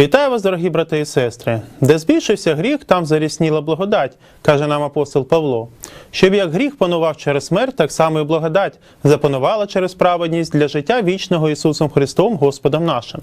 Вітаю вас, дорогі брати і сестри. Де збільшився гріх, там зарісніла благодать, каже нам апостол Павло. Щоб як гріх панував через смерть, так само і благодать запанувала через праведність для життя вічного Ісусом Христом, Господом нашим.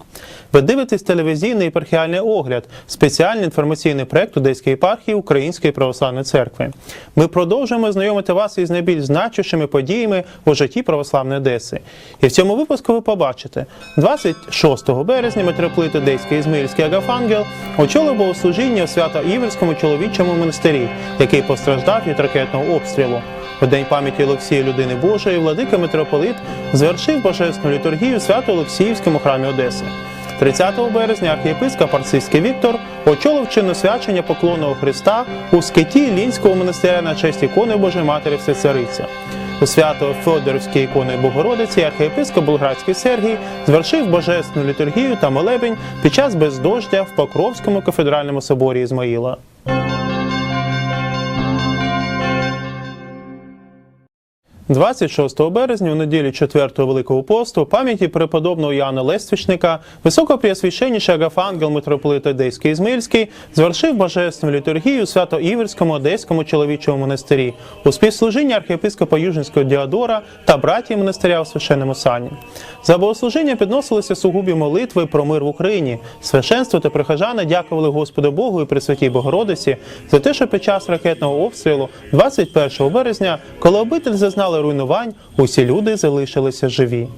Ви дивитесь телевізійний єпархіальний огляд, спеціальний інформаційний проект Одеської єпархії Української православної церкви. Ми продовжуємо знайомити вас із найбільш значущими подіями у житті православної Одеси. І в цьому випуску ви побачите 26 березня митрополит Одеський Ізмаїльський Агафангел очолив богослужіння у Свято-Івельському чоловічому монастирі, який постраждав від ракетного обстрілу. У день пам'яті Олексія Людини Божої владика митрополит звершив божественну літургію Свято-Олексіївському храмі Одеси. 30 березня архієпископ Арцизький Віктор очолив чинне свячення поклонного Христа у скиті Лінського монастиря на честь ікони Божої Матері Всецариця. У свято Федорівській ікони Богородиці архієпископ Болградський Сергій звершив божественну літургію та молебень під час бездождя в Покровському кафедральному соборі Ізмаїла. – 26 березня, у неділю 4-го Великого посту, пам'яті преподобного Яна Лествічника, високопреосвященніший Агафангел митрополит Одеський Ізмаїльський звершив божественну літургію у Свято-Іверському Одеському чоловічому монастирі у співслужінні архієпископа Южинського Діадора та братії монастиря у священному сані. За богослужіння підносилися сугубі молитви про мир в Україні. Священство та прихожани дякували Господу Богу і Пресвятій Богородиці за те, що під час ракетного обстрілу 21 березня, коли обитель зазнали руйнувань, усі люди залишилися живі.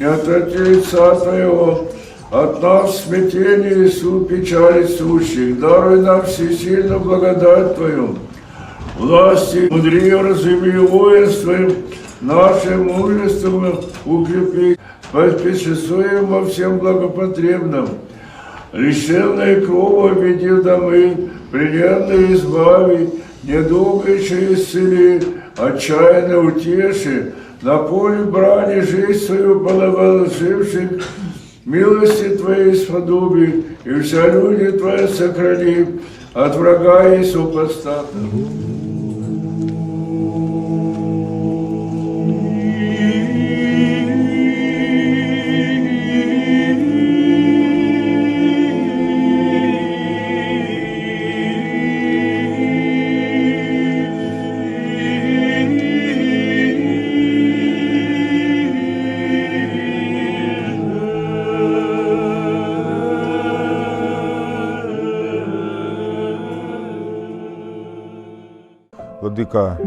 Не отврати лица Твоего, от нас смятение и суд печали сущих. Даруй нам всесильную благодать Твою, власти, мудри, разуми воинством, нашим мужеством укрепи, поспешествуем во всем благопотребном. Лишенные крови веди в домы, плененные избави, недугающие исцели, отчаянно утеши, на поле брани жизнь свою положивших, милости Твоей сподоби, и вся люди Твои сохрани, от врага и супостата. Владика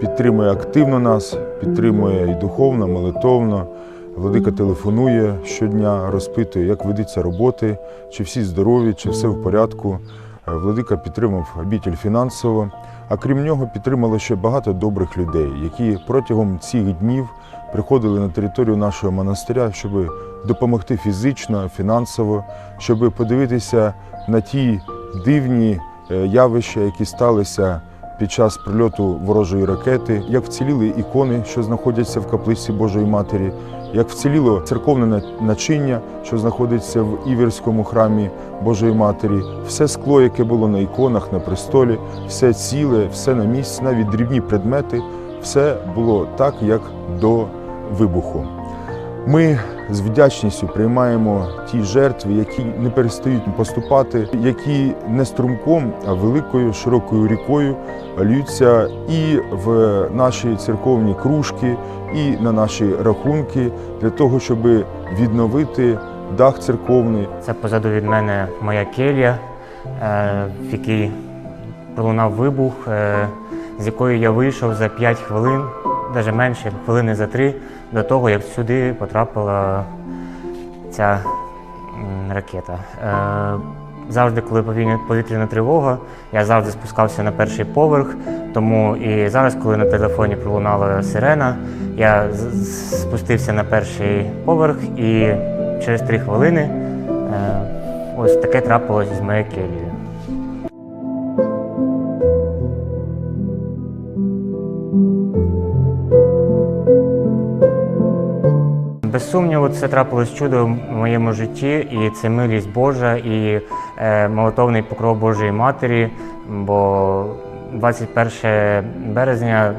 підтримує активно нас, підтримує і духовно, молитовно. Владика телефонує щодня, розпитує, як ведуться роботи, чи всі здорові, чи все в порядку. Е, Владика підтримав обітель фінансово, а крім нього підтримало ще багато добрих людей, які протягом цих днів приходили на територію нашого монастиря, щоб допомогти фізично, фінансово, щоб подивитися на ті дивні е, явища, які сталися під час прильоту ворожої ракети, як вціліли ікони, що знаходяться в каплиці Божої Матері, як вціліло церковне начиння, що знаходиться в Іверському храмі Божої Матері, все скло, яке було на іконах, на престолі, все ціле, все на місці, навіть дрібні предмети, все було так, як до вибуху. Ми з вдячністю приймаємо ті жертви, які не перестають поступати, які не струмком, а великою широкою рікою льються і в наші церковні кружки, і на наші рахунки для того, щоб відновити дах церковний, Це позаду від мене моя келія, е, в якій пролунав вибух, е, з якої я вийшов за 5 хвилин, навіть менше, хвилини за 3, до того, як сюди потрапила ця ракета. Е, Завжди, коли повітряна- тривога, я завжди спускався на перший поверх. Тому і зараз, коли на телефоні пролунала сирена, я спустився на перший поверх і через три хвилини е, ось таке трапилось з моєю келією. Без сумніву, це трапилось чудо в моєму житті, і це милість Божа, і е, молитовний покров Божої Матері. Бо 21 березня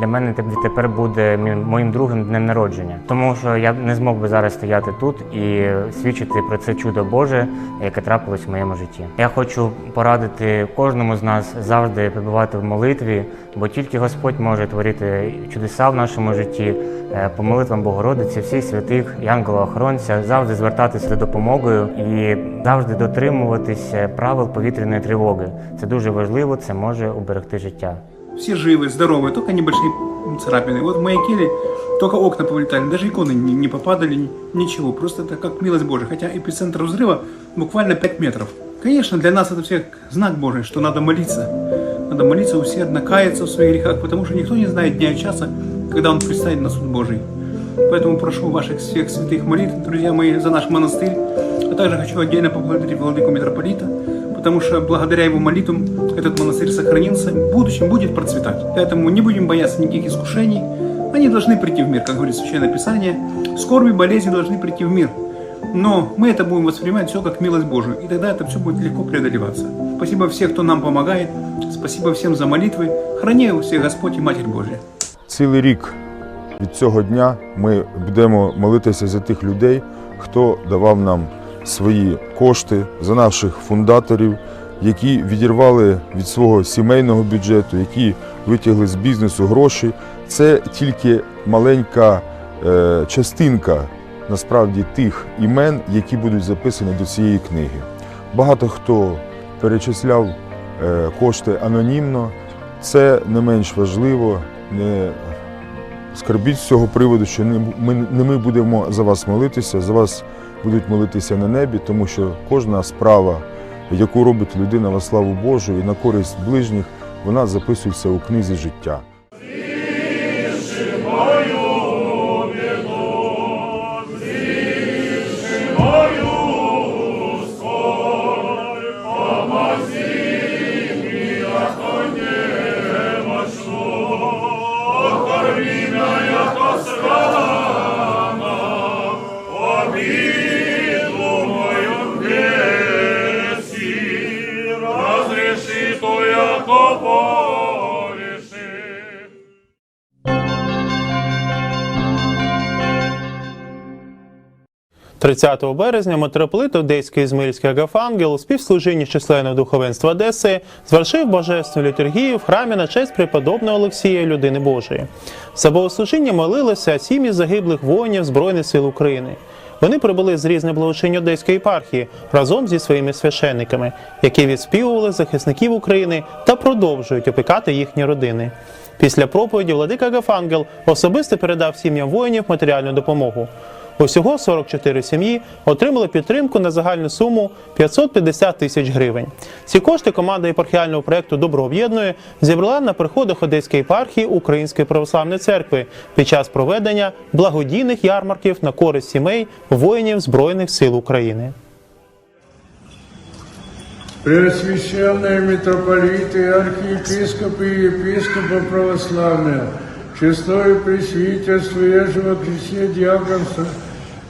для мене теп- тепер буде моїм другим днем народження, тому що я не змог би зараз стояти тут і свідчити про це чудо Боже, яке трапилось в моєму житті. Я хочу порадити кожному з нас завжди перебувати в молитві, бо тільки Господь може творити чудеса в нашому житті. Е, По молитвам Богородиці, всіх святих, янгола-охоронця, завжди звертатися за допомогою і завжди дотримуватися правил повітряної тривоги. Це дуже важливо, це може уберегти життя. Все живы, здоровые, только небольшие царапины. Вот в моей келе только окна повылетали, даже иконы не, не попадали, ни- ничего. Просто это как милость Божия. Хотя эпицентр взрыва буквально 5 метров. Конечно, для нас это все знак Божий, что надо молиться. Надо молиться усердно, каяться в своих грехах, потому что никто не знает дня и часа, когда он предстанет на суд Божий. Поэтому прошу ваших всех святых молитв, друзья мои, за наш монастырь. А также хочу отдельно поблагодарить владыку митрополита, потому что благодаря его молитвам этот монастырь сохранился, в будущем будет процветать. Поэтому не будем бояться никаких искушений. Они должны прийти в мир, как говорит Священное Писание. Скорби, болезни должны прийти в мир. Но мы это будем воспринимать все как милость Божию, и тогда это все будет легко преодолеваться. Спасибо всем, кто нам помогает. Спасибо всем за молитвы. Храни всех Господь и Матерь Божья. Цілий рік від цього дня ми будемо молитися за тих людей, хто давав нам свої кошти, за наших фундаторів, які відірвали від свого сімейного бюджету, які витягли з бізнесу гроші. Це тільки маленька е, частинка насправді тих імен, які будуть записані до цієї книги. Багато хто перечисляв е, кошти анонімно. Це не менш важливо. Не скарбіть з цього приводу, що не ми, будемо за вас молитися, за вас будуть молитися на небі, тому що кожна справа, яку робить людина во славу Божу і на користь ближніх, вона записується у книзі життя. 30 березня митрополит Одеський Ізмаїльський Агафангел у співслужінні численного духовенства Одеси звершив божественну літургію в храмі на честь преподобного Олексія Людини Божої. За богослужіння молилися сім'ї загиблих воїнів Збройних сил України. Вони прибули з різних благочинь Одеської єпархії разом зі своїми священниками, які відспівували захисників України та продовжують опікати їхні родини. Після проповіді владика Агафангел особисто передав сім'ям воїнів матеріальну допомогу. Усього 44 сім'ї отримали підтримку на загальну суму 550 тисяч гривень. Ці кошти команда єпархіального проєкту Добро об'єднує зібрала на приходах Одеської єпархії Української православної церкви під час проведення благодійних ярмарків на користь сімей воїнів Збройних сил України. Преосвященные митрополиты, архиепископы и епископы православные, честное пресвитерство, ежего кресте диаконство,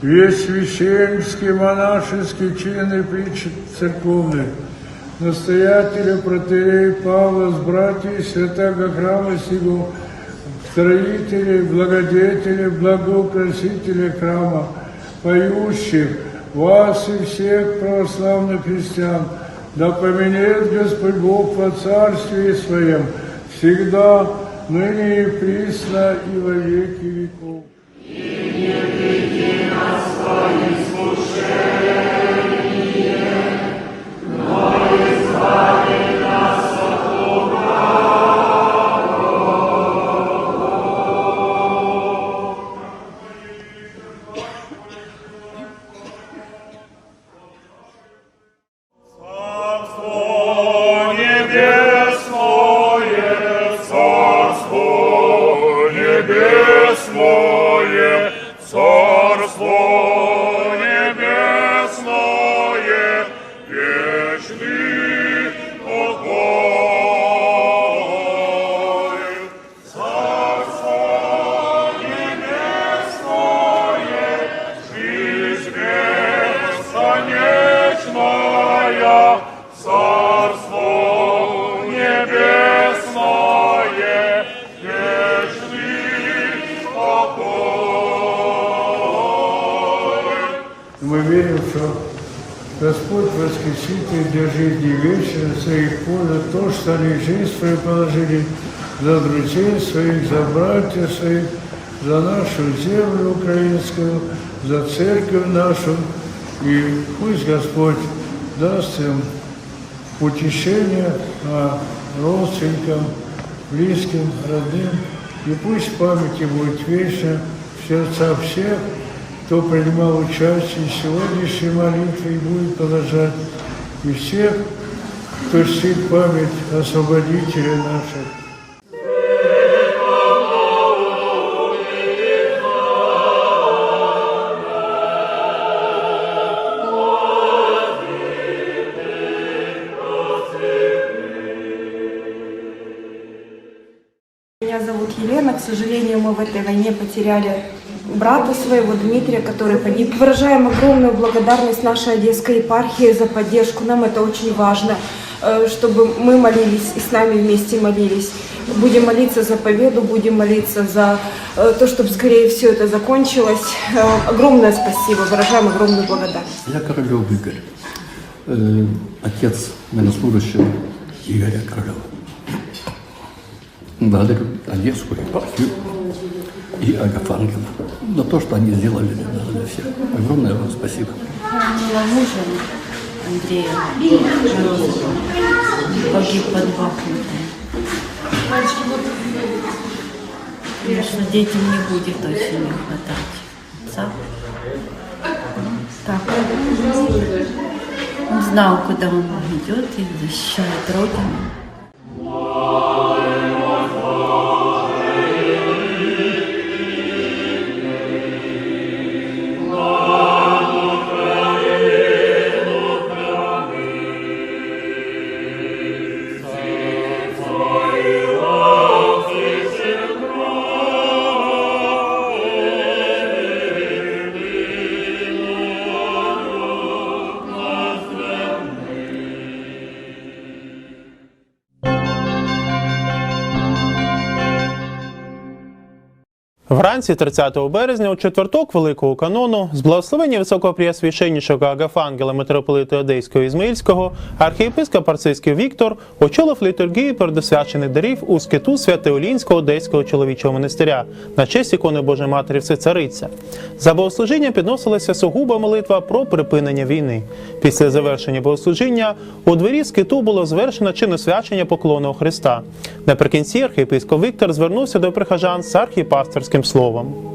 весь священнический, монашеский чин и притч церковный, настоятеля протерей Павла с братьями святого храма сего, строителей, благодетелей, благоукрасителей храма, поющих, вас и всех православных христиан, да поменяет Господь Бог во Царстве Своем, всегда, ныне и присно, и во веки веков. Верим, что Господь воскресит для жизни вечной, за их пользу, то, что они жизнь свою положили за друзей своих, за братьев своих, за нашу землю украинскую, за церковь нашу. И пусть Господь даст им утешение а родственникам, близким, родным. И пусть памяти будет вечно в сердца всех, кто принимал участие в сегодняшней молитве и будет продолжать, и всех, кто чтит память освободителя наших. Меня зовут Елена. К сожалению, мы в этой войне потеряли брата своего Дмитрия, который погиб. Выражаем огромную благодарность нашей Одесской епархии за поддержку. Нам это очень важно, э, чтобы мы молились и с нами вместе молились. Будем молиться за победу, будем молиться за э, то, чтобы скорее все это закончилось. Э, Огромное спасибо, выражаем огромную благодарность. Я Королев Игорь, отец военнослужащего Игоря Королева. Благодарю Одесскую епархию и Агафангела за то, что они сделали для, всех. Огромное вам спасибо. Мужа Андрея. Погиб под Бахмутом. Конечно, детям не будет очень не хватать. Отца. Так. Он знал, куда он идет и защищает Родину. Вранці 30 березня у четверток Великого канону з благословення високопреосвященнішого Агафангела митрополита Одеського Ізмаїльського архієпископ Арцизький Віктор очолив літургію передосвячених дарів у скиту Святоолінського Одеського чоловічого монастиря на честь ікони Божої Матері Всецариця. За богослужіння підносилася сугуба молитва про припинення війни. Після завершення богослужіння у двері скиту було звершено чиносвячення поклону Христа. Наприкінці архієпископ Віктор звернувся до прихожан з архіпасторським словом. – Novum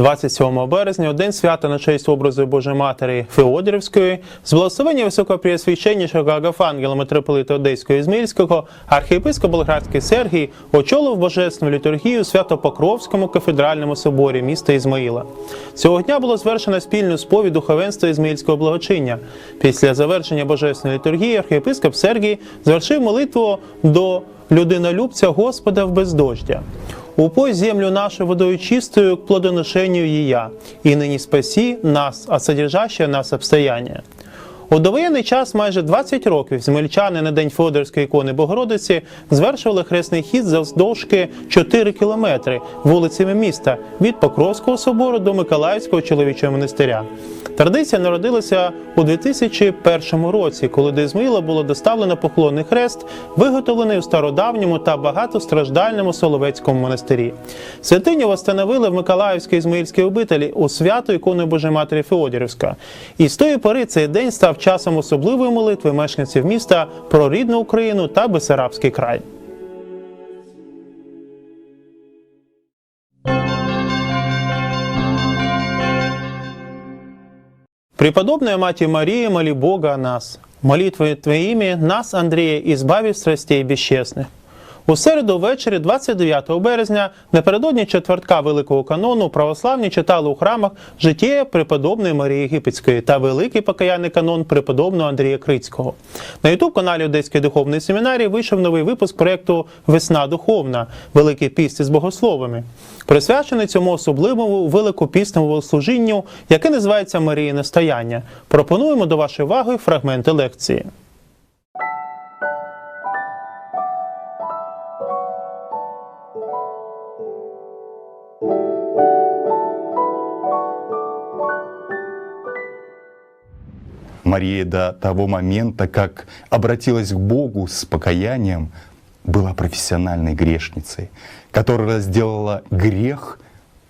27 березня, у день свята на честь образу Божої Матері Феодорівської, з благословення високопреосвященнішого Агафангела митрополита Одеського і Змільського, архієпископ Болградський Сергій очолив божественну літургію Свято-Покровському кафедральному соборі міста Ізмаїла. Цього дня було звершено спільну сповідь духовенства Ізмаїльського благочиння. Після завершення божественної літургії архієпископ Сергій звершив молитву до людинолюбця Господа в бездождя. Упой землю нашу водою чистую к плодоношению ее, и ныне спаси нас от содержащего нас обстояння. У довоєнний час майже 20 років змельчани на день Федорської ікони Богородиці звершували хресний хід завдовжки 4 кілометри вулицями міста від Покровського собору до Миколаївського чоловічого монастиря. Традиція народилася у 2001 році, коли до Ізмаїла було доставлено поклонний хрест, виготовлений у стародавньому та багатостраждальному Соловецькому монастирі. Святиню встановили в Миколаївській Ізмаїльській обителі у свято іконою Божої Матері Феодорівська. І з тої пори цей день став часом особливої молитви мешканців міста про рідну Україну та Бесарабський край. Преподобная Мать Мария, моли Бога о нас. Молитвы Твоими нас, Андрея, избави страстей бесчестных. У середу ввечері 29 березня, напередодні четвертка Великого канону, православні читали у храмах життя преподобної Марії Єгипетської та великий покаянний канон преподобного Андрія Крицького. На ютуб каналі Одеської духовної семінарії вийшов новий випуск проєкту Весна духовна Великий піст із богословами, присвячений цьому особливому великопісному служінню, яке називається Маріїне стояння. Пропонуємо до вашої уваги фрагменти лекції. Мария до того момента, как обратилась к Богу с покаянием, была профессиональной грешницей, которая сделала грех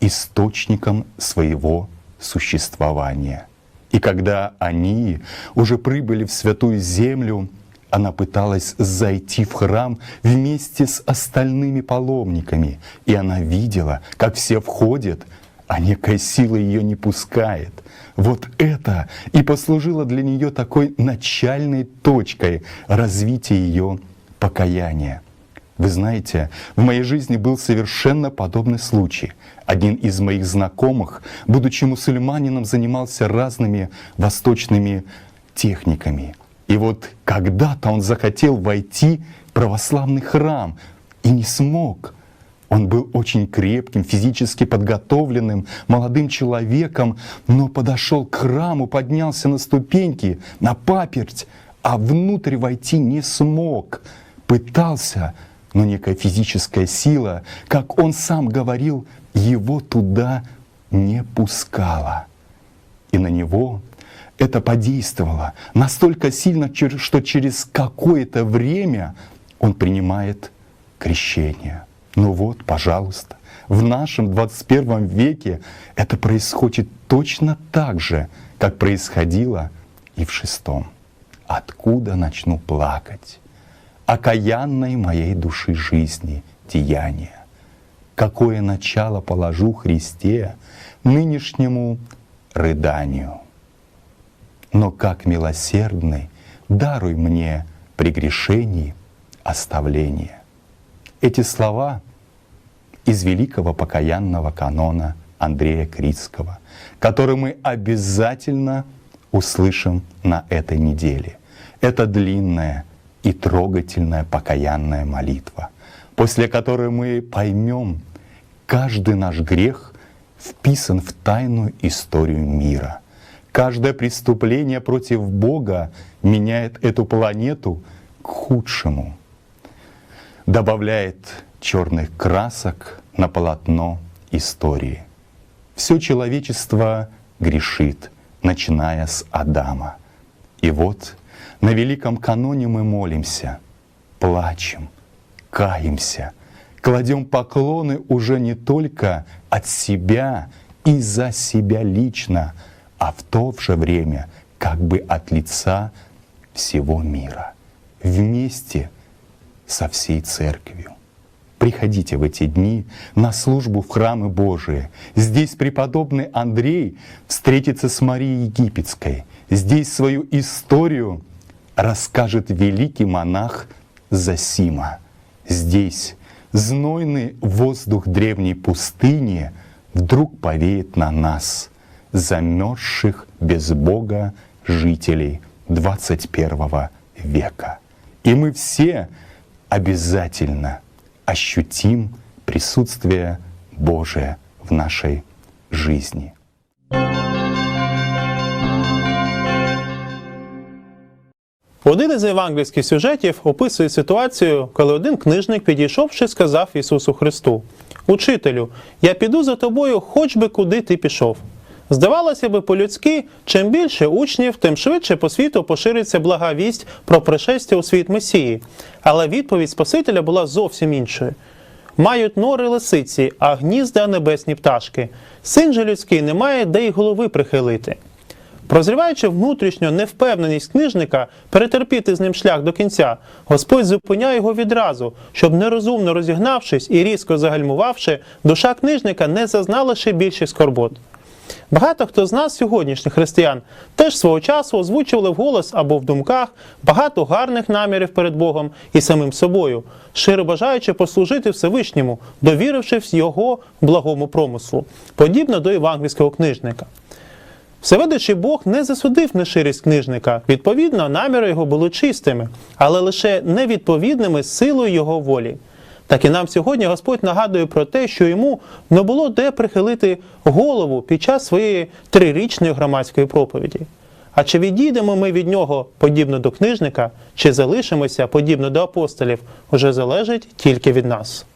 источником своего существования. И когда они уже прибыли в Святую Землю, она пыталась зайти в храм вместе с остальными паломниками, и она видела, как все входят, а некая сила ее не пускает. Вот это и послужило для нее такой начальной точкой развития ее покаяния. Вы знаете, в моей жизни был совершенно подобный случай. Один из моих знакомых, будучи мусульманином, занимался разными восточными техниками. И вот когда-то он захотел войти в православный храм и не смог. Он был очень крепким, физически подготовленным, молодым человеком, но подошел к храму, поднялся на ступеньки, на паперть, а внутрь войти не смог. Пытался, но некая физическая сила, как он сам говорил, его туда не пускала. И на него это подействовало настолько сильно, что через какое-то время он принимает крещение. Ну вот, пожалуйста, в нашем 21 веке это происходит точно так же, как происходило и в шестом. Откуда начну плакать? Окаянной моей души жизни деяния. Какое начало положу Христе нынешнему рыданию? но как милосердный, даруй мне при грешении оставление. Эти слова из великого покаянного канона Андрея Критского, который мы обязательно услышим на этой неделе. Это длинная и трогательная покаянная молитва, после которой мы поймем, каждый наш грех вписан в тайную историю мира. Каждое преступление против Бога меняет эту планету к худшему, добавляет черных красок на полотно истории. Все человечество грешит, начиная с Адама. И вот на великом каноне мы молимся, плачем, каемся, кладем поклоны уже не только от себя и за себя лично, а в то же время как бы от лица всего мира, вместе со всей церковью. Приходите в эти дни на службу в храмы Божии. Здесь преподобный Андрей встретится с Марией Египетской. Здесь свою историю расскажет великий монах Засима. Здесь знойный воздух древней пустыни вдруг повеет на нас, замерзших без Бога жителей 21 века. И мы все обязательно ощутим присутствие Божие в нашей жизни. Один із євангельських сюжетів описує ситуацію, коли один книжник, підійшовши, сказав Ісусу Христу: Учителю, я піду за тобою, хоч би куди ти пішов. Здавалося би, по-людськи, чим більше учнів, тим швидше по світу пошириться блага вість про пришестя у світ Месії. Але відповідь Спасителя була зовсім іншою. Мають нори лисиці, а гнізда небесні пташки. Син же людський не має де й голови прихилити. Прозріваючи внутрішню невпевненість книжника перетерпіти з ним шлях до кінця, Господь зупиняє його відразу, щоб нерозумно розігнавшись і різко загальмувавши, душа книжника не зазнала ще більших скорбот. Багато хто з нас, сьогоднішніх християн, теж свого часу озвучували вголос або в думках багато гарних намірів перед Богом і самим собою, щиро бажаючи послужити Всевишньому, довірившись його благому промислу, подібно до євангельського книжника. Всевидячий Бог не засудив неширість книжника. Відповідно, наміри його були чистими, але лише невідповідними силою його волі. Так і нам сьогодні Господь нагадує про те, що йому не було де прихилити голову під час своєї трирічної громадської проповіді. А чи відійдемо ми від нього подібно до книжника, чи залишимося подібно до апостолів, уже залежить тільки від нас.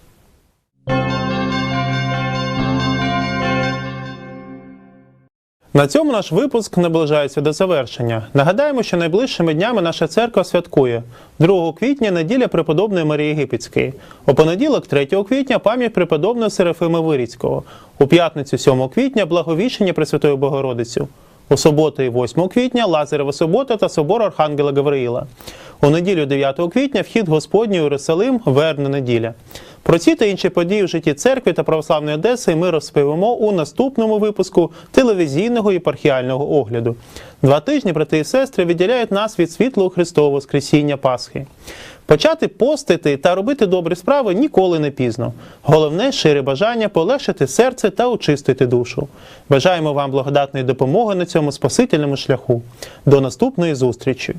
На цьому наш випуск наближається до завершення. Нагадаємо, що найближчими днями наша церква святкує 2 квітня неділя преподобної Марії Єгипетської. У понеділок, 3 квітня, пам'ять преподобного Серафима Виріцького. У п'ятницю, 7 квітня, благовіщення Пресвятої Богородиці. У суботу і 8 квітня Лазарева субота та собор Архангела Гавриїла. У неділю 9 квітня вхід Господній у Єрусалим, вербна неділя. Про ці та інші події в житті церкви та православної Одеси ми розповімо у наступному випуску телевізійного єпархіального огляду. Два тижні брати і сестри відділяють нас від світлого Христового Воскресіння Пасхи. Почати постити та робити добрі справи ніколи не пізно. Головне щире бажання полегшити серце та очистити душу. Бажаємо вам благодатної допомоги на цьому спасительному шляху. До наступної зустрічі!